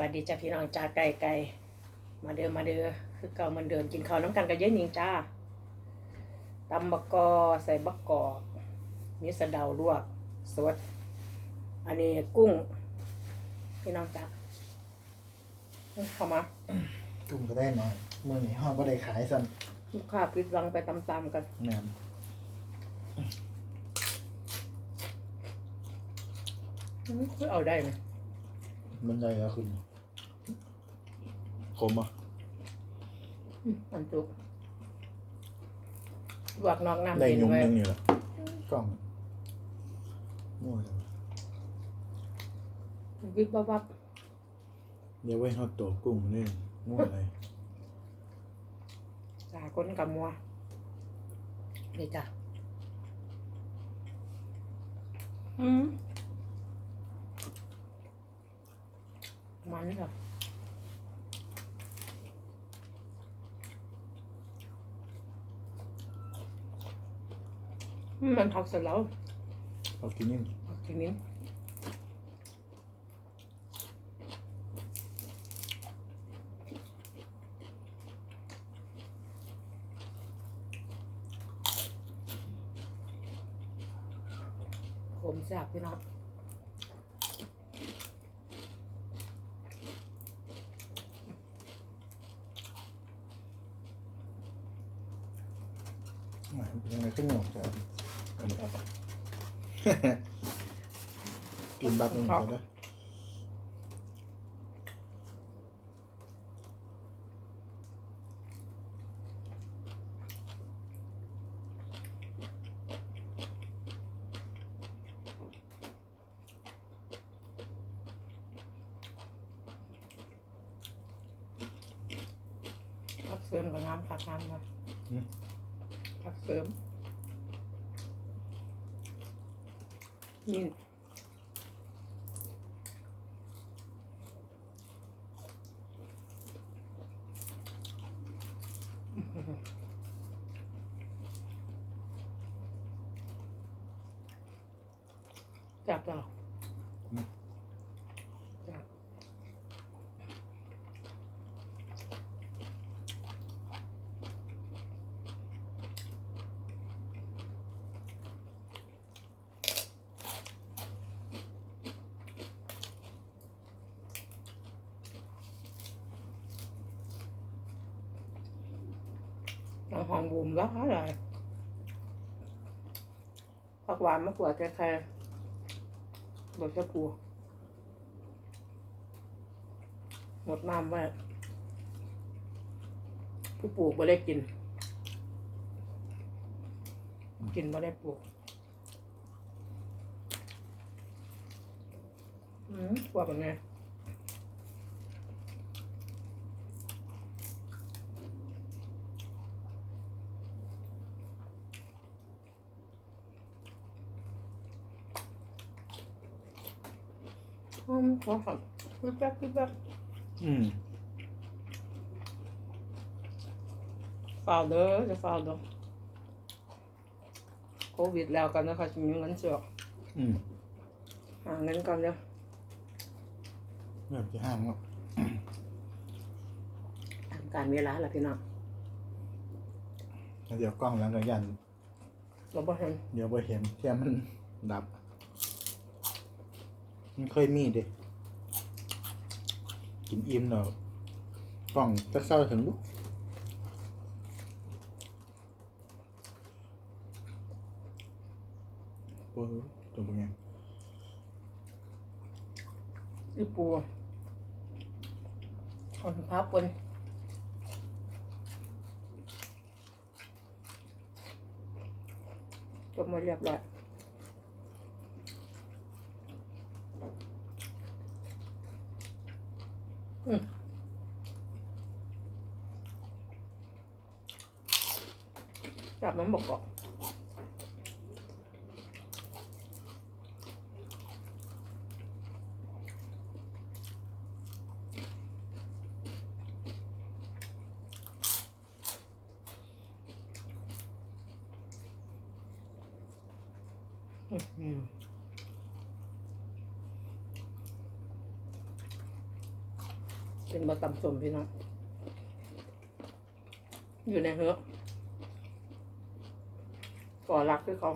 วัสดีจ้าพี่น้องจ้าไก่ไก่มาเดินมาเดินคือเก่าเหมันเดิมกินข้าวน้ำกันกับเย้หนิงจ้าตำบักกอใส่บักกอกมีสะเดาลวกสด อันนี้กุ้ง พี่น้องจ้าเข้ามากุ้งก็ได้หน่อยเมื่อนี้ห้องก็ได้ขายสั่นลูกค้าพิดหวังไปตามๆกันแม่นอืมเอาได้ไหม มันได้แล้วคุณขมอะอืมอันจุกลวกนอกน้ำได้กินยุ่งไว้นึงอยู่ละกล่องมั่วเลยวิบวับวับเดี๋ยวไว้ทอดตัวกุ้งนี่มั่วเลยจ้าก้นกับมัวนี่จ้ะ อืม มันเหรออืมมันผักเสร็จแล้วเอากินนี่ผักทีนี้ผมแซ่บพี่น้อง อะเป็นยังไง ขึ้นหนอกจ้ะอันนี้ากินบักหนึงก่อนนะ ผักเสริมกับน้ำผักน้ำนะผักเสริม นี่จับต่อบ น้ำหอมบุมแล้วอะไรผักหวานมะกรูดแค่ๆบดชะพูหมดน้ำไว้ผู้ปลูกไม่ได้กิน กินไม่ได้ปลูกอืมกว่าเป็นไง อืมขอฝันคือแป๊บคือแป๊บอืมฝ่าเด้อจะฝ่าเด้อโควิดแล้วกันนะคะจะมีเงินเสือกอืมหาเงินก่อนเด้อเริ่มจะห้างแล้วทำการเวลาละพี่น้องแล้วเดี๋ยวกล้องหลังกับยันเราบ่เห็นเดี๋ยวไปเห็นแค่มันดับ มันเคยมีเด็กกินอิ่มแล้วกล้องจะเศร้าถึงลูกโอ้ตัวเป็นไงอีปูคนพาปนจบหมาเรียบร้อย อืมจับมันบอกบอกอื้อหือ เป็นบะตำสมพี่น้องอยู่ในเฮือกก่อรักด้วยเขา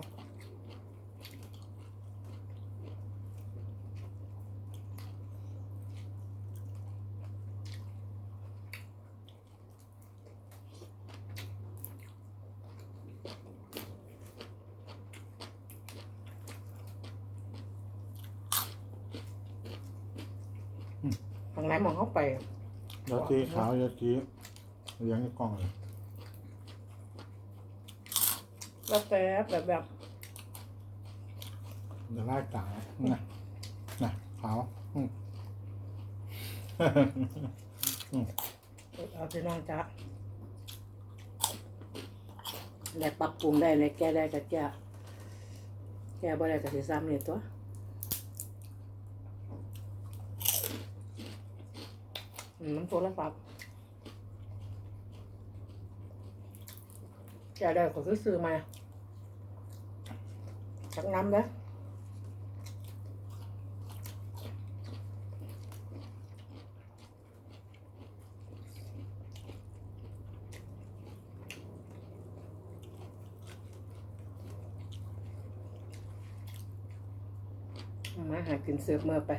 ทางไหนมองเข้าไปยาจี ขาวยาจีเลี้ยงในกล่องเลยแล้วแต่แบบแบบเดี๋ยวไล่กางน่ะน่ะขาวอืมเอาพี่น้องจ้ะและปรับปรุงได้ในแก้ได้กับแก้แก้บ่ได้กับสิซ้ำนี่ตัว อืม น้ำโซลาร์ฟับแกได้ก็คือซื้อมาชักน้ำนะเอมาหากินเสือเมื่อไป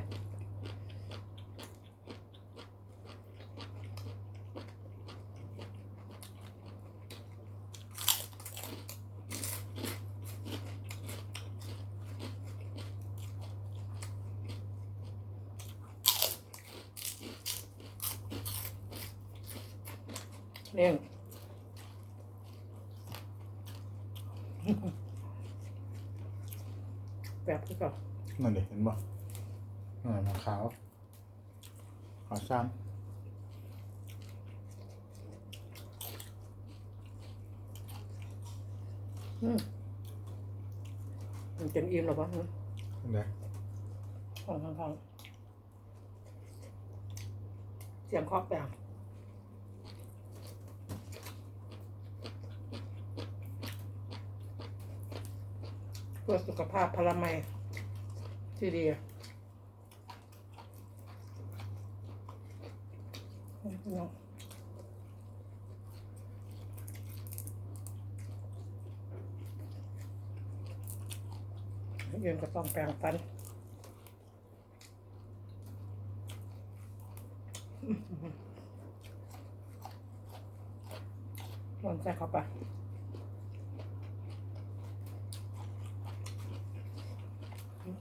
เนี่ย แบบที่ก่อนนั่นเด็เห็นบ่นั่นมันขาวขาวซ้อืมมันเป็นอิ่มหรอปะอืมำเด็กของทางทางเสียงเคาะแปลง เพื่อสุขภาพพลามัยที่ดีน้องเย็นก็ต้องแปลงฟันลองใส่เข้าไป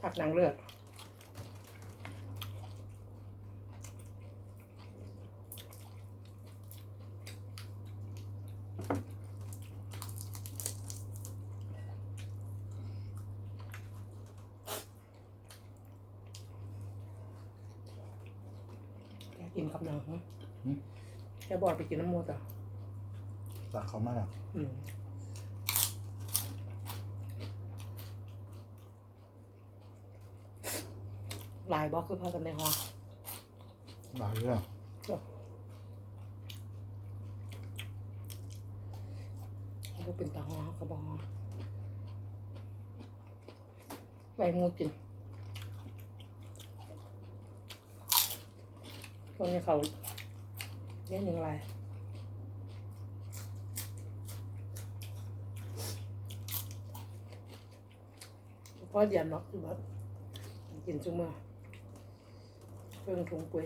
ผักนางเลือดแกกินกับนางหึแกบอกไปกินน้ำมูกอะตักเขามาแล้วอืม หลายบล็อกคือพากันในห้องหลายเรื่องก็เป็นตาห้องกระบอกใบงูกินตัวนี้เขาเลี้ยงหนึ่งลายพอเดียนเนาะคือแบบกินจุ่มื่อเค รื่องถุงปุ๋ย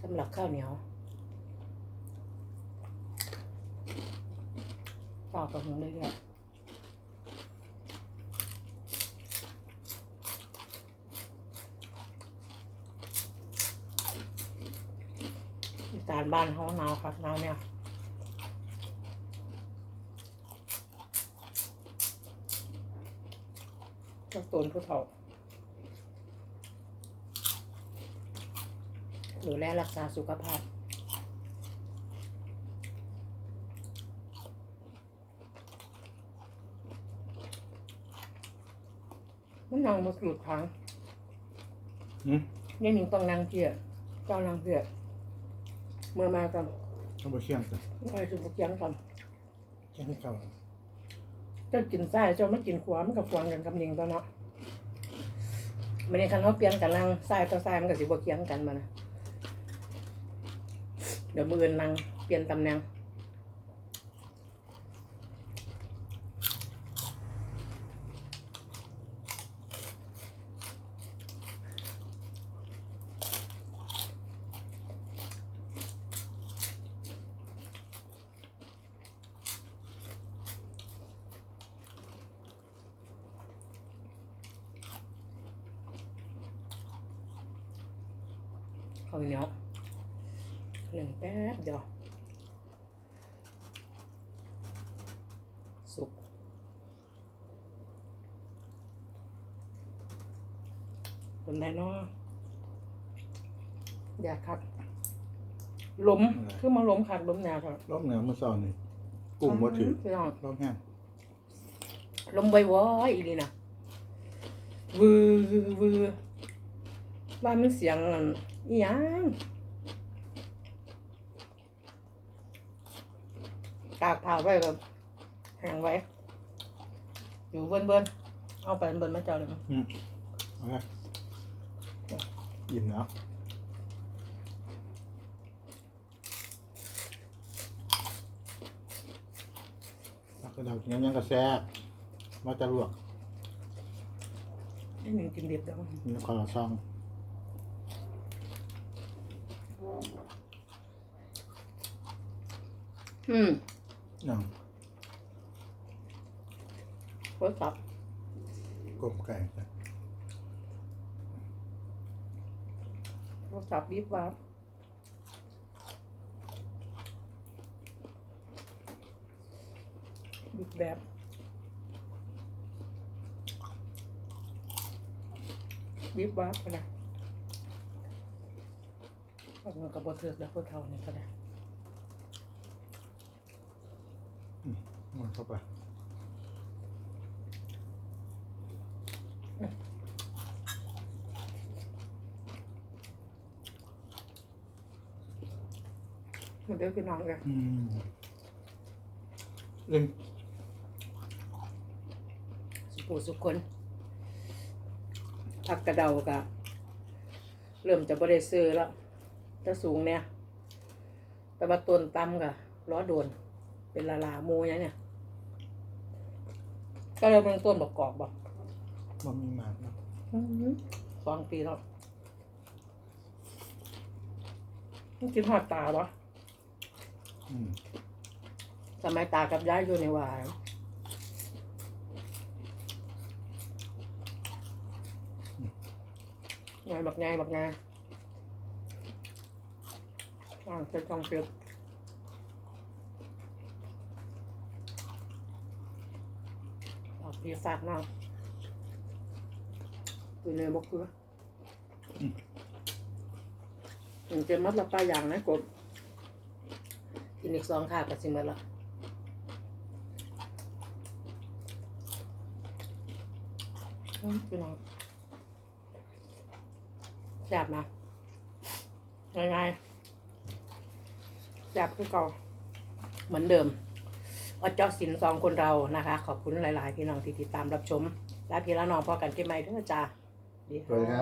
สำหรับข้าวเหนียวต่อกับหมูเลยเนี่ยอีสานบ้านเขาหนาวครับหนาวเนี่ยก็ตนผู้เฒ่า ดูแลรักษาสุขภาพ มันนั่งมาสุดทางอืมนี่หนิงต้องนั่งเพียเจ้านั่งเพียเมื่อมากันต้องไปเคี่ยงกันไอ้สุภเกียงกันเคี่ยงให้เก่าเจ้ากินไส้เจ้าไม่กินขวามันกับขวางกันกับหนิงตัวเนาะมันในคันเขาเปลี่ยนกันนั่งไส้ต่อไส้มันกับสิบเกียงกันมานะ เดี๋ยวมือนนั่งเปลี่ยนตำแหน่งข้าวเหนียวหนึ่งแป๊บเดียวสุกเป็นไรเนาะอยากคักล้มคือมาล้มคักล้มแนวครับรอบเหนือเมื่อเช้านี่กุ้งว่าถือพี่น้องรอบแห้งลมไววอยอีนี่นะวือวือว่ามันเสียงอันอีหยังากผ่าไว้แบบแห้งไว้ อยู่เบิ้นเบิ้นเอาไปเบิ้นมาเจ้าเลยมั้ยอืมเอาละอิ่มแล้วแล้วก็เรากินยังกระแซบมาจะลวกนี่หนึ่งกินดิบแล้วมีคอร์ซองอืม หนังโคตรสับกบไก่จ้ะโคตรสับบีบวับบีบแบบบีบวับก็ได้เอาเงินกับบเทือกแล้วพวกเขานี่ก็ได้ มันเข้าไปมันเดี๋ยวพี่น้องเลยอืมเล่นสุปูสุคนผักกระเดากะเริ่มจะบริซื้อแล้วจะสูงเนี่ย แต่ว่าต้นตำกะล้อโดน เป็นละลาโมยังเนี่ย ก็เลยเป็นต้นบอกกอกบอกมันมีหมากนะสองปีแล้วมันกินหอดตาปะอืมสมัยตากับยายอยู่ในวายไงบักไงบักไงอ่าเป็นกองเปียก ออกพี่ฝากน้องตัวเนบกคืออืมเจมัดละปลาอย่างนะกบกินอีกสองขากับสิหมดละพี่น้องแซ่บนะง่ายๆแซ่บคือเก่าเหมือนเดิม อเจ้าสินสองคนเรานะคะ ขอบคุณหลาย ๆ พี่น้องที่ติดตามรับชม และพี่และน้องพอกันที่ไม่ด้วยจ้าดีสวัสดีครับ